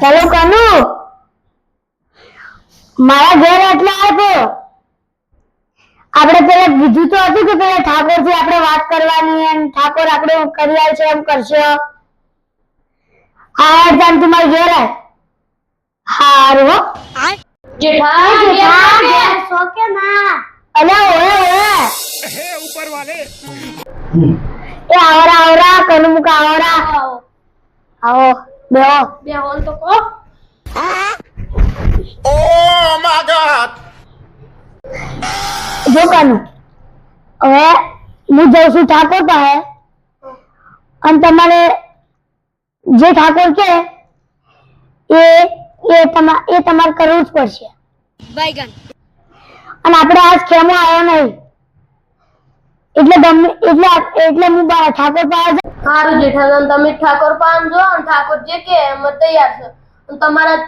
ચાલો કનુ. મારા ઘેર એટલે આવ્યો આપણે પેલા બીજું તો હતું કે પેલા ઠાકોરથી આપણે વાત કરવાની એમ. ઠાકોર આપણે કરી આવ્યો છે એમ કરશો. હા જાન તું મારા ઘેર આય. હારું હો. જેઠા સોકે ના. અલ્યા ઓએ ઓએ. એ આવરા આવરા કનુ મુકા આવરા આવો બેહો. બે હોલ તો કહો. જો કનુ હવે હું જઉં છું ઠાકોર પાસે. અને તમારે જે ઠાકોર છે એ એ તમારે એ તમારે કરવું જ પડશે. અને આપણે આજ ખેમો આવ્યો નહીં. એટલે ગમે એટલે એટલે હું બા- ઠાકોર પાસે. સારું જેઠાલાલ તમે ઠાકોર પાન જો અને ઠાકોર જે કે એમ તૈયાર છે. અને તમારા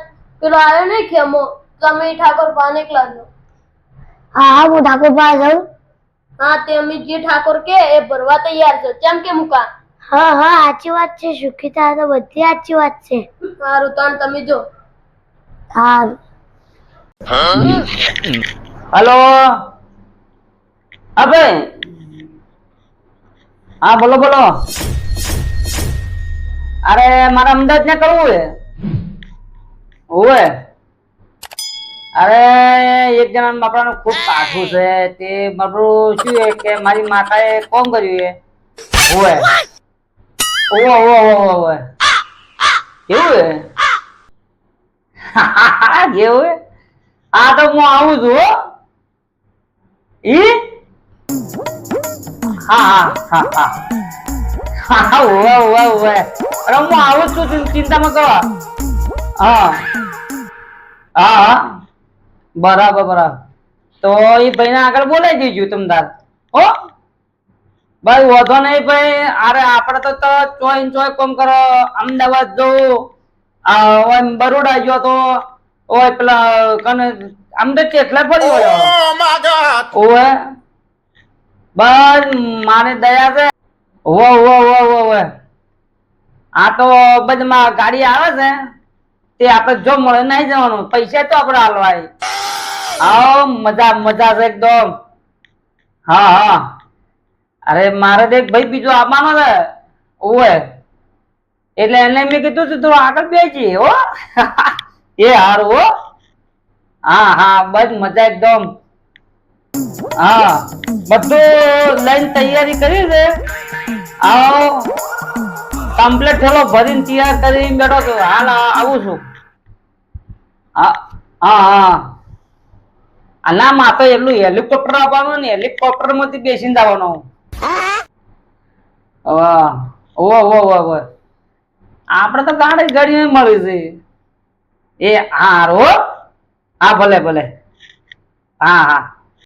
પેલો આવ્યો નહીં ખેમો તમે ઠાકોર પાન એકલા જો હા હા હું ઠાકોર પાસે જાઉં. હા તે અમે જે ઠાકોર કે એ ભરવા તૈયાર છે. કેમ કે મુકા? હા હા સાચી વાત છે સુખીતા તો બધી સાચી વાત છે. સારું તાણ તમે જો. સારું હલો. હા ભાઈ. હા, બોલો બોલો. અરે, મારે અમદાવાદ ને કરવું છે. ઓવે અરે, એક જણા બાપડાનું ખૂબ કાઠું છે. તે બાપડું શું છે કે મારી માતાએ કોમ કર્યું છે? ઓવે ઓવે ઓવે ઓવે ઓવે કેવું છે? છે? આ તો હું આવું છું, હો. ઈ? હા હા હા હા અરે હું તો એ ભાઈને આગળ ચોય કોમ કરો અમદાવાદ જવું ઓય બરોડા ગયો તો ઓય પેલા કને તો કેટલા ફરી ઓવે બસ મારે દયા છે. વો વો વો વો વો આ તો બધામાં ગાડી આવે છે. તે આપણે જો મળે નહીં જવાનું પૈસા તો આપણે હાલવાય. આવો મજા મજા છે એકદમ. હા હા. અરે મારે તો એક ભાઈ બીજો આપવાનો છે. ઓવે. એટલે એને મેં કીધું તું થોડું આગળ બેસી હો. એ હારું હો. હા હા બસ મજા એકદમ. હા, બધું લઈને તૈયારી કરી છે આવો. કમ્પ્લીટ થયેલો ભરીને તૈયાર કરીને બેઠો છું. હાલ આવું છું. હા હા હા. ના, માં તો એટલું હેલિકોપ્ટર આપવાનું ને હેલિકોપ્ટરમાંથી બેસીને જવાનો. ઓ ઓ ઓ આપણે તો ગાડી ગાડી મળી છે. એ હારો હા, ભલે ભલે. હા હા.